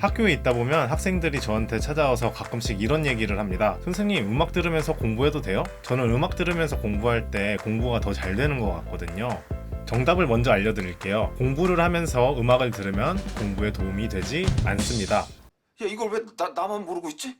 학교에 있다 보면 학생들이 저한테 찾아와서 가끔씩 이런 얘기를 합니다. 선생님, 음악 들으면서 공부해도 돼요? 저는 음악 들으면서 공부할 때 공부가 더 잘 되는 것 같거든요. 정답을 먼저 알려드릴게요. 공부를 하면서 음악을 들으면 공부에 도움이 되지 않습니다. 야 이걸 왜 나, 나만 모르고 있지?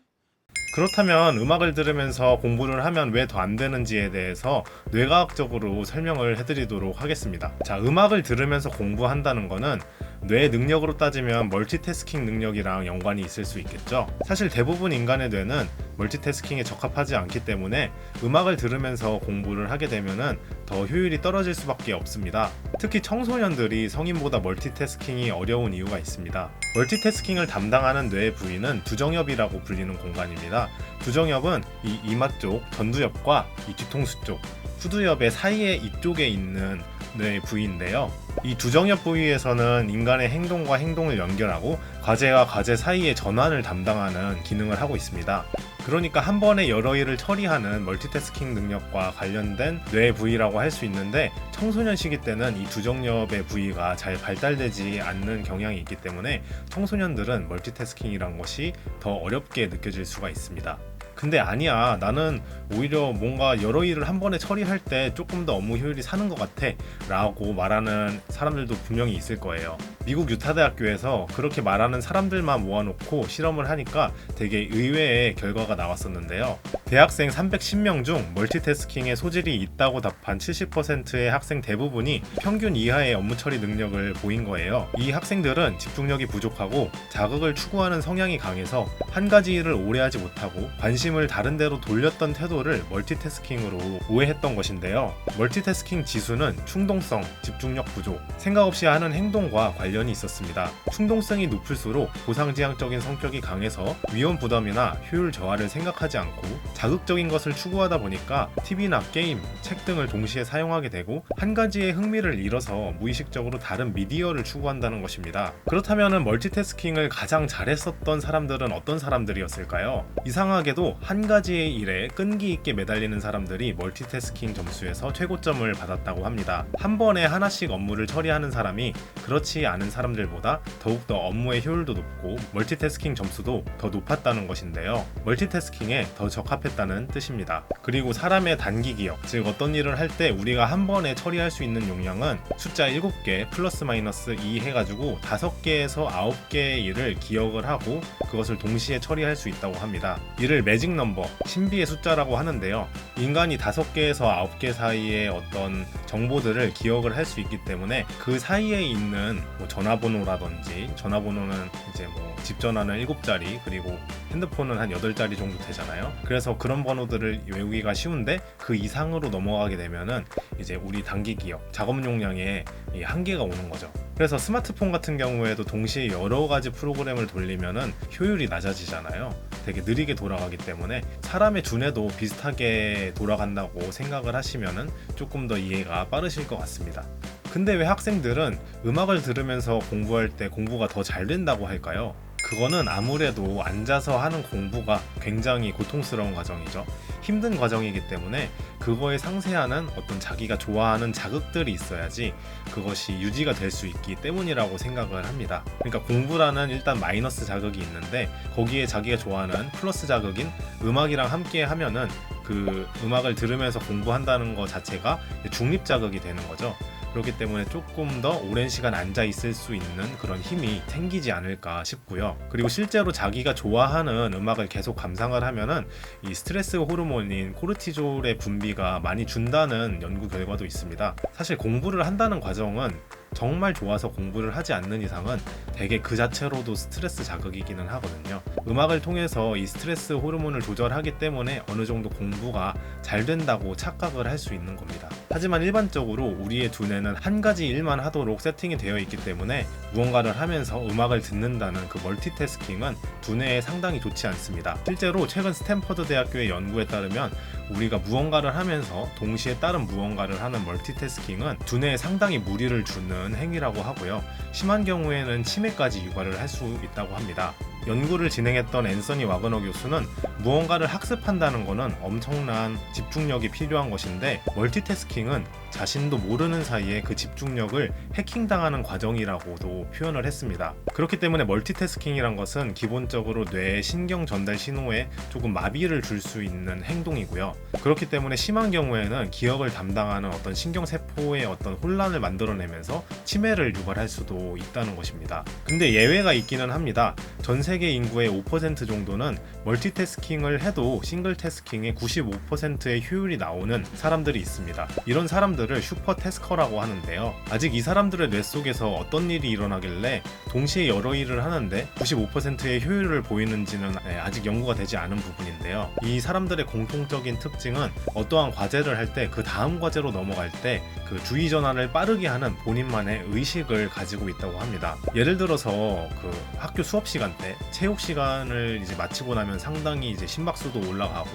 그렇다면 음악을 들으면서 공부를 하면 왜 더 안 되는지에 대해서 뇌과학적으로 설명을 해드리도록 하겠습니다. 자, 음악을 들으면서 공부한다는 거는 뇌 능력으로 따지면 멀티태스킹 능력이랑 연관이 있을 수 있겠죠. 사실 대부분 인간의 뇌는 멀티태스킹에 적합하지 않기 때문에 음악을 들으면서 공부를 하게 되면은 더 효율이 떨어질 수밖에 없습니다. 특히 청소년들이 성인보다 멀티태스킹이 어려운 이유가 있습니다. 멀티태스킹을 담당하는 뇌 부위는 두정엽이라고 불리는 공간입니다. 두정엽은 이 이마 쪽 전두엽과 이 뒤통수 쪽 후두엽의 사이에 이쪽에 있는 뇌 부위인데요. 이 두정엽 부위에서는 인간의 행동과 행동을 연결하고 과제와 과제 사이의 전환을 담당하는 기능을 하고 있습니다. 그러니까 한 번에 여러 일을 처리하는 멀티태스킹 능력과 관련된 뇌 부위라고 할 수 있는데 청소년 시기 때는 이 두정엽의 부위가 잘 발달되지 않는 경향이 있기 때문에 청소년들은 멀티태스킹이란 것이 더 어렵게 느껴질 수가 있습니다. 근데 아니야. 나는 오히려 뭔가 여러 일을 한 번에 처리할 때 조금 더 업무 효율이 사는 것 같아. 라고 말하는 사람들도 분명히 있을 거예요. 미국 유타대학교에서 그렇게 말하는 사람들만 모아놓고 실험을 하니까 되게 의외의 결과가 나왔었는데요. 대학생 310명 중 멀티태스킹에 소질이 있다고 답한 70%의 학생 대부분이 평균 이하의 업무 처리 능력을 보인 거예요. 이 학생들은 집중력이 부족하고 자극을 추구하는 성향이 강해서 한 가지 일을 오래 하지 못하고 관심 을 다른 데로 돌렸던 태도를 멀티태스킹으로 오해했던 것인데요. 멀티태스킹 지수는 충동성, 집중력 부족, 생각 없이 하는 행동과 관련이 있었습니다. 충동성이 높을수록 보상지향적인 성격이 강해서 위험 부담이나 효율 저하를 생각하지 않고 자극적인 것을 추구하다 보니까 TV나 게임, 책 등을 동시에 사용하게 되고 한 가지에 흥미를 잃어서 무의식적으로 다른 미디어를 추구한다는 것입니다. 그렇다면 멀티태스킹을 가장 잘했었던 사람들은 어떤 사람들이었을까요? 이상하게도 한 가지의 일에 끈기 있게 매달리는 사람들이 멀티태스킹 점수에서 최고점을 받았다고 합니다. 한 번에 하나씩 업무를 처리하는 사람이 그렇지 않은 사람들보다 더욱더 업무의 효율도 높고 멀티태스킹 점수도 더 높았다는 것인데요. 멀티태스킹에 더 적합했다는 뜻입니다. 그리고 사람의 단기 기억, 즉 어떤 일을 할 때 우리가 한 번에 처리할 수 있는 용량은 숫자 7개 플러스 마이너스 2 해가지고 5개에서 9개의 일을 기억을 하고 그것을 동시에 처리할 수 있다고 합니다. 이를 매직 넘버, 신비의 숫자라고 하는데요. 인간이 5개에서 9개 사이의 어떤 정보들을 기억을 할 수 있기 때문에 그 사이에 있는 뭐 전화번호라든지 전화번호는 이제 뭐 집 전화는 7자리 그리고 핸드폰은 한 8자리 정도 되잖아요. 그래서 그런 번호들을 외우기가 쉬운데 그 이상으로 넘어가게 되면은 이제 우리 단기 기억, 작업 용량에 이 한계가 오는 거죠. 그래서 스마트폰 같은 경우에도 동시에 여러 가지 프로그램을 돌리면은 효율이 낮아지잖아요. 되게 느리게 돌아가기 때문에 사람의 두뇌도 비슷하게 돌아간다고 생각을 하시면은 조금 더 이해가 빠르실 것 같습니다. 근데 왜 학생들은 음악을 들으면서 공부할 때 공부가 더 잘 된다고 할까요? 그거는 아무래도 앉아서 하는 공부가 굉장히 고통스러운 과정이죠. 힘든 과정이기 때문에 그거에 상쇄하는 어떤 자기가 좋아하는 자극들이 있어야지 그것이 유지가 될 수 있기 때문이라고 생각을 합니다. 그러니까 공부라는 일단 마이너스 자극이 있는데 거기에 자기가 좋아하는 플러스 자극인 음악이랑 함께 하면은 그 음악을 들으면서 공부한다는 것 자체가 중립 자극이 되는 거죠. 그렇기 때문에 조금 더 오랜 시간 앉아 있을 수 있는 그런 힘이 생기지 않을까 싶고요. 그리고 실제로 자기가 좋아하는 음악을 계속 감상을 하면은 이 스트레스 호르몬인 코르티졸의 분비가 많이 준다는 연구 결과도 있습니다. 사실 공부를 한다는 과정은 정말 좋아서 공부를 하지 않는 이상은 되게 그 자체로도 스트레스 자극이기는 하거든요. 음악을 통해서 이 스트레스 호르몬을 조절하기 때문에 어느 정도 공부가 잘 된다고 착각을 할 수 있는 겁니다. 하지만 일반적으로 우리의 두뇌는 한 가지 일만 하도록 세팅이 되어 있기 때문에 무언가를 하면서 음악을 듣는다는 그 멀티태스킹은 두뇌에 상당히 좋지 않습니다. 실제로 최근 스탠퍼드 대학교의 연구에 따르면 우리가 무언가를 하면서 동시에 다른 무언가를 하는 멀티태스킹은 두뇌에 상당히 무리를 주는 행위라고 하고요. 심한 경우에는 치매까지 유발을 할 수 있다고 합니다. 연구를 진행했던 앤서니 와그너 교수는 무언가를 학습한다는 것은 엄청난 집중력이 필요한 것인데 멀티태스킹은 자신도 모르는 사이에 그 집중력을 해킹당하는 과정이라고도 표현을 했습니다. 그렇기 때문에 멀티태스킹이란 것은 기본적으로 뇌의 신경 전달 신호에 조금 마비를 줄 수 있는 행동이고요. 그렇기 때문에 심한 경우에는 기억을 담당하는 어떤 신경세포의 어떤 혼란을 만들어내면서 치매를 유발할 수도 있다는 것입니다. 근데 예외가 있기는 합니다. 전 세계 인구의 5% 정도는 멀티태스킹을 해도 싱글태스킹의 95%의 효율이 나오는 사람들이 있습니다. 이런 사람들 을 슈퍼태스커라고 하는데요. 아직 이 사람들의 뇌 속에서 어떤 일이 일어나길래 동시에 여러 일을 하는데 95%의 효율을 보이는지는 네, 아직 연구가 되지 않은 부분인데요. 이 사람들의 공통적인 특징은 어떠한 과제를 할 때 그 다음 과제로 넘어갈 때 그 주의 전환을 빠르게 하는 본인만의 의식을 가지고 있다고 합니다. 예를 들어서 그 학교 수업 시간 때 체육 시간을 이제 마치고 나면 상당히 이제 심박수도 올라가고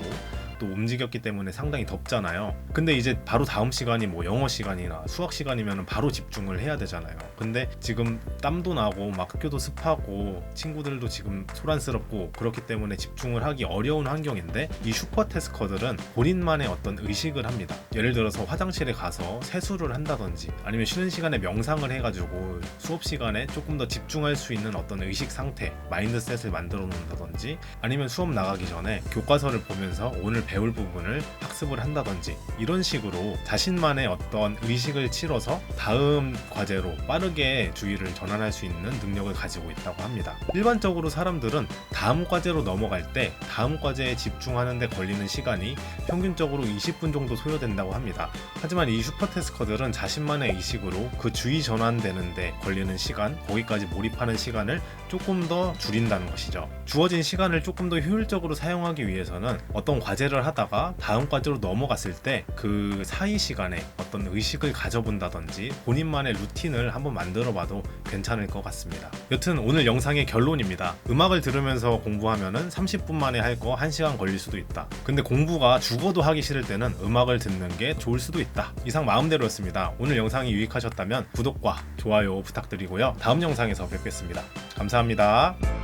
또 움직였기 때문에 상당히 덥잖아요. 근데 이제 바로 다음 시간이 뭐 영어 시간이나 수학 시간이면 바로 집중을 해야 되잖아요. 근데 지금 땀도 나고 막 학교도 습하고 친구들도 지금 소란스럽고 그렇기 때문에 집중을 하기 어려운 환경인데 이 슈퍼 테스커들은 본인만의 어떤 의식을 합니다. 예를 들어서 화장실에 가서 세수를 한다든지 아니면 쉬는 시간에 명상을 해가지고 수업 시간에 조금 더 집중할 수 있는 어떤 의식 상태, 마인드셋을 만들어 놓는다든지 아니면 수업 나가기 전에 교과서를 보면서 오늘 배울 부분을 학습을 한다든지 이런 식으로 자신만의 어떤 의식을 치러서 다음 과제로 빠르게 주의를 전환할 수 있는 능력을 가지고 있다고 합니다. 일반적으로 사람들은 다음 과제로 넘어갈 때 다음 과제에 집중하는 데 걸리는 시간이 평균적으로 20분 정도 소요된다고 합니다. 하지만 이 슈퍼테스커들은 자신만의 의식으로 그 주의 전환되는데 걸리는 시간, 거기까지 몰입하는 시간을 조금 더 줄인다는 것이죠. 주어진 시간을 조금 더 효율적으로 사용하기 위해서는 어떤 과제를 하다가 다음 과제로 넘어갔을 때 그 사이 시간에 어떤 의식을 가져본다든지 본인만의 루틴을 한번 만들어 봐도 괜찮을 것 같습니다. 여튼 오늘 영상의 결론입니다. 음악을 들으면서 공부하면은 30분 만에 할 거 1시간 걸릴 수도 있다. 근데 공부가 죽어도 하기 싫을 때는 음악을 듣는 게 좋을 수도 있다. 이상 마음대로였습니다. 오늘 영상이 유익하셨다면 구독과 좋아요 부탁드리고요. 다음 영상에서 뵙겠습니다. 감사합니다.